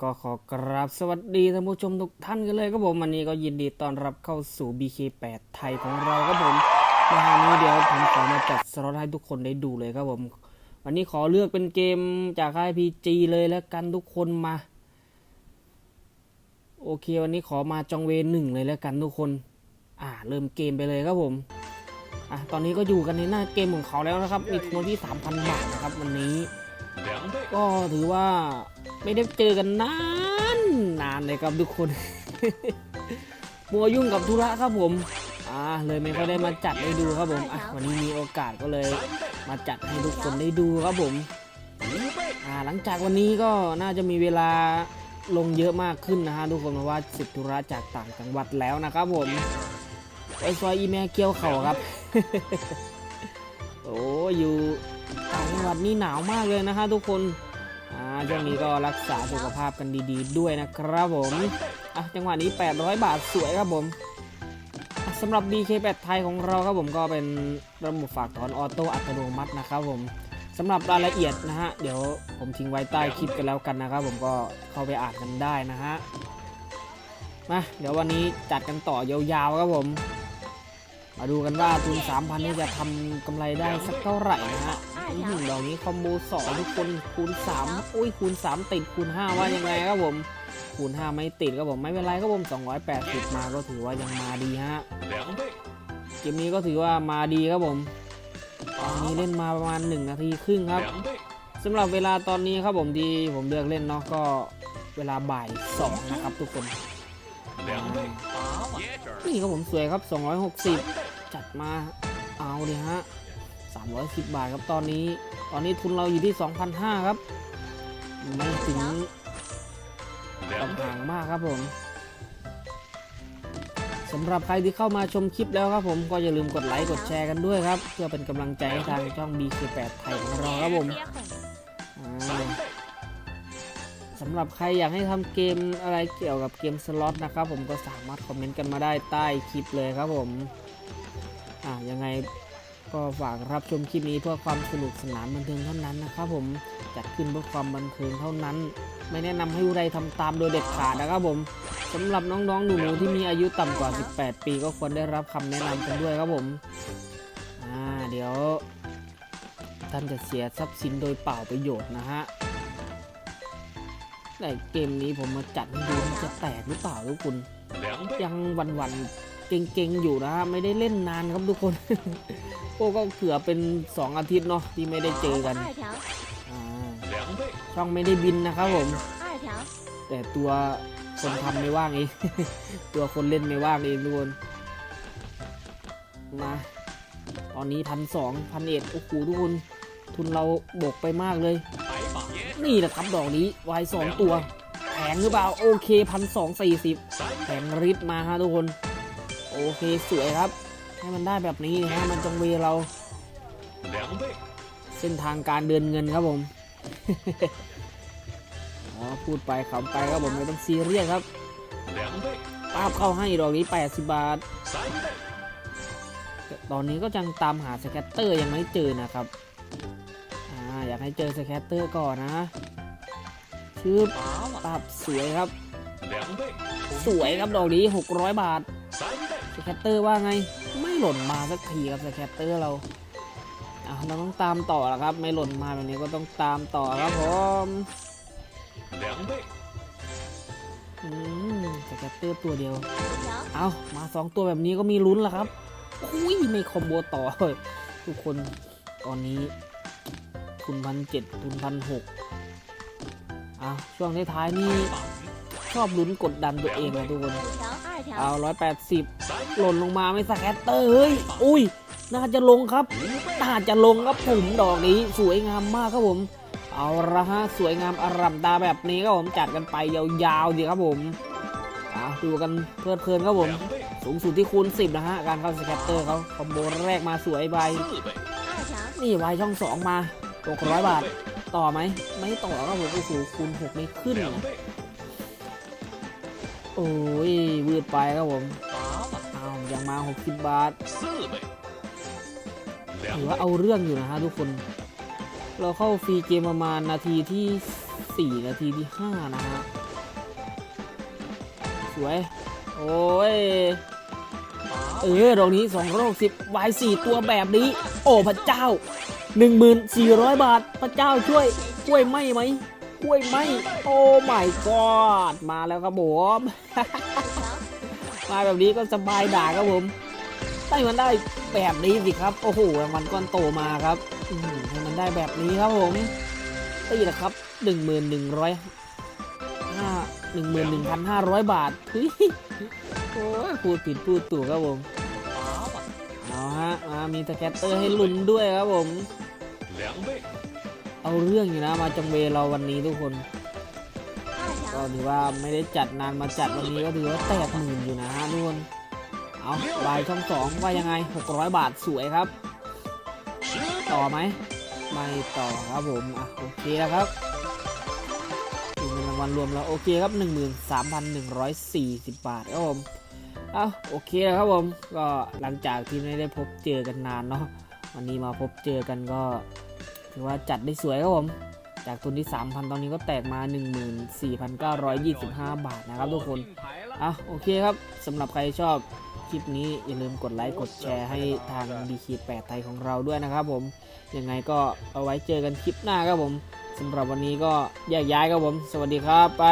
ก็ขอกราบสวัสดีท่านผู้ชมทุกท่านกันเลยครับผมวันนี้ก็ยินดีต้อนรับเข้าสู่ BK8 ไทยของเราครับผมในครั้งนี้เดี๋ยวผมขอมาจัดสล็อตให้ทุกคนได้ดูเลยครับผม วันนี้ขอเลือกเป็นเกมจากค่าย PG เลยแล้วกันทุกคนมา โอเควันนี้ขอมาจองเวนหนึ่งเลยแล้วกันทุกคน อ่าเริ่มเกมไปเลยครับผมอะตอนนี้ก็อยู่กันในหน้าเกมของเขาแล้วนะครับมีทุนที่3,000บาทนะครับวันนี้ ก็ถือว่าไม่ได้เจอกันนานนานเลยครับทุกคน มัวยุ่งกับธุระครับผมอ่าเลยไม่ค่อยได้มาจัดให้ดูครับผมอะวันนี้มีโอกาสก็เลย มาจัดให้ทุกคนได้ดูครับผมอ่าหลังจากวันนี้ก็น่าจะมีเวลาลงเยอะมากขึ้นนะฮะทุกคนเพราะว่าสิทธุระจากต่างจังหวัดแล้วนะครับผมไปซอยอีเมลเกียวเข่าครับ โอ้อยู่ ต่างจังหวัดนี่หนาวมากเลยนะฮะทุกคนอ่าช่วงนี้ก็รักษาสุขภาพกันดีๆ ด้วยนะครับผมอะจังหวะนี้ 800 บาทสวยครับผมสำหรับ BK8 ไทยของเราครับผมก็เป็นระบบฝากถอนออโต้อัตโนมัตินะครับผมสำหรับรายละเอียดนะฮะ เดี๋ยวผมทิ้งไว้ใต้คลิปกันแล้วกันนะครับผมก็เข้าไปอ่านกันได้นะฮะมาเดี๋ยววันนี้จัดกันต่อยาวๆครับผม มาดูกันว่าทุน3,000นี่จะทำกำไรได้สักเท่าไหร่นะฮะอื้อหือดอกนี้คอมโบสองทุกคนคูณ3อุ้ยคูณ 3 ติดคูณ 5 ว่ายังไงครับผม คูณ 5 ไม่ติดครับผมไม่เป็นไรครับผม 280 มาก็ถือว่ายังมาดีฮะเกมนี้ก็ถือว่ามาดีครับผมตอนนี้เล่นมาประมาณ 1 นาทีครึ่งครับสำหรับเวลาตอนนี้ครับผมที่ผมเลือกเล่นเนาะก็เวลาบ่าย 2 นะครับทุกคนนี่ครับผมสวยครับ 260 จัดมาเอาเลยฮะ310 บาทครับตอนนี้ ตอนนี้ทุนเราอยู่ที่ 2,500 ครับไม่ถึงกำห่างมากครับผมสำหรับใครที่เข้ามาชมคลิปแล้วครับผมก็อย่าลืมกดไลค์กดแชร์กันด้วยครับ เพื่อเป็นกำลังใจให้ทางช่อง BK8 ไทยของเราครับผมอ่าสำหรับใครอยากให้ทำเกมอะไรเกี่ยวกับเกมสล็อตนะครับผมก็สามารถคอมเมนต์กันมาได้ใต้คลิปเลยครับผม อ่ายังไงก็ฝากรับชมคลิปนี้เพื่อความสนุกสนานบันเทิงเท่านั้นนะครับผมจัดขึ้นเพื่อความบันเทิงเท่านั้น ไม่แนะนำให้ผู้ใดทำตามโดยเด็ดขาดนะครับผมสำหรับน้องๆหนูๆที่มีอายุต่ำกว่า 18 ปีก็ควรได้รับคำแนะนำกันด้วยครับผมอ่าเดี๋ยว ท่านจะเสียทรัพย์สินโดยเปล่าประโยชน์นะฮะแต่เกมนี้ผมมาจัดดูมันจะแตกหรือเปล่าทุกคนยังวันๆ เก่งๆอยู่นะฮะไม่ได้เล่นนานครับทุกคน โอ้ก็เกือบเป็น 2 อาทิตย์เนาะที่ไม่ได้เจอกัน 二条， อ่าช่องไม่ได้บินนะครับผม 二条， แต่ตัวคนทำไม่ว่างเอง ตัวคนเล่นไม่ว่างเองทุกคน มา ตอนนี้พันสองพันเอ็ดโอ้โหทุกคน ทุนเราบกไปมากเลย นี่แหละครับดอกนี้วายสองตัว แพงหรือเปล่า โอเคพันสองสี่สิบแพงริบมาฮะทุกคน โอเคสวยครับ ให้มันได้แบบนี้นะฮะมันจงเวเราเส้นทางการเดินเงินครับผมอ๋อพูดไปขำไปครับผมไม่ต้องซีเรียสครับป้าบเข้าให้ดอกนี้ 80 บาท ตอนนี้ก็ยังตามหาสแคตเตอร์ยังไม่เจอนะครับอ่าอยากให้เจอสแคตเตอร์ก่อนนะชื่อปรับสวยครับ สวยครับดอกนี้ 600 บาท สแคตเตอร์ว่าไง ไม่หล่นมาสักทีครับสแคตเตอร์เราเราต้องตามต่อแล้วครับ ไม่หล่นมาแบบนี้ก็ต้องตามต่อครับผมอืมสแคตเตอร์ตัวเดียว，เอามาสองตัวแบบนี้ก็มีลุ้นแล้วครับ อุ้ยไม่คอมโบต่อเลยทุกคนตอนนี้ทุนพันเจ็ดทุนพันหกอะช่วงท้ายๆนี่ชอบลุ้นกดดันตัวเองนะทุกคน เอาร้อยแปดสิบหล่นลงมาไม่สักแคตเตอร์เฮ้ยอุ้ยน่าจะลงครับน่าจะลงครับผมดอกนี้สวยงามมากครับผม เอาละฮะสวยงามอร่ำตาแบบนี้ครับผมจัดกันไปยาวๆดีครับผมอ่ดูกันเพลิดเพลินครับผม สูงสุดที่คูณ10นะฮะการเข้าสแคตเตอร์เขาคอมโบแรกมาสวยใบนี่ใบช่องสองมา600บาท ต่อไหมไม่ต่อครับผมโอ้โหคูณ6ไม่ขึ้น โอ้ยวืดไปครับผมเอายังมา 60 บาทถือว่าเอาเรื่องอยู่นะฮะทุกคน เราเข้าฟรีเกมประมาณนาทีที่ 4 นาทีที่ 5 นะฮะ สวย โอ้ย เออดอกนี้260วาย4ตัวแบบนี้ โอ้พระเจ้า 1400 บาท พระเจ้าช่วยกล้วยไหมไหม กล้วยไหมโอ้ my god มาแล้วครับผมมาแบบนี้ก็สบายด่าครับผมให้มันได้แบบนี้สิครับ โอ้โหรางวัลก้อนโตมาครับมให้มันได้แบบนี้ครับผมตีนะครับหนึ่งหมื่นหนึ่งร้อยห้าหนึ่งหมื่นหนึ่งพันห้าร้อยบาทเฮ้ยโอ้ยพูดผิดพูดถูกครับผมเอาฮะมีสแกตเตอร์ให้ลุ้นด้วยครับผม， เอาเรื่องอยู่นะมาจังเวเราวันนี้ทุกคน ก็ถือว่าไม่ได้จัดนานมาจัดวันนี้ก็ถือว่าแตกหมื่นอยู่นะฮะทุกคนเอาวายช่องสองว่ายังไง 600 บาทสวยครับ ต่อไหมไม่ต่อครับผมอะโอเคแล้วครับเงินรางวัลรวมแล้วโอเคครับ 13,140 บาทครับผมเอาโอเคแล้วครับผมก็หลังจากที่ไม่ได้พบเจอกันนานเนาะวันนี้มาพบเจอกันก็ ถือว่าจัดได้สวยครับผม จากทุนที่ 3,000 ตอนนี้ก็แตกมา 14,925 บาทนะครับทุกคนอะโอเคครับสำหรับใครชอบคลิปนี้อย่าลืมกดไลค์กดแชร์ให้ทางดีคีแปดไทยของเราด้วยนะครับผม ยังไงก็เอาไว้เจอกันคลิปหน้าครับผมสำหรับวันนี้ก็แยกย้ายครับผม สวัสดีครับไป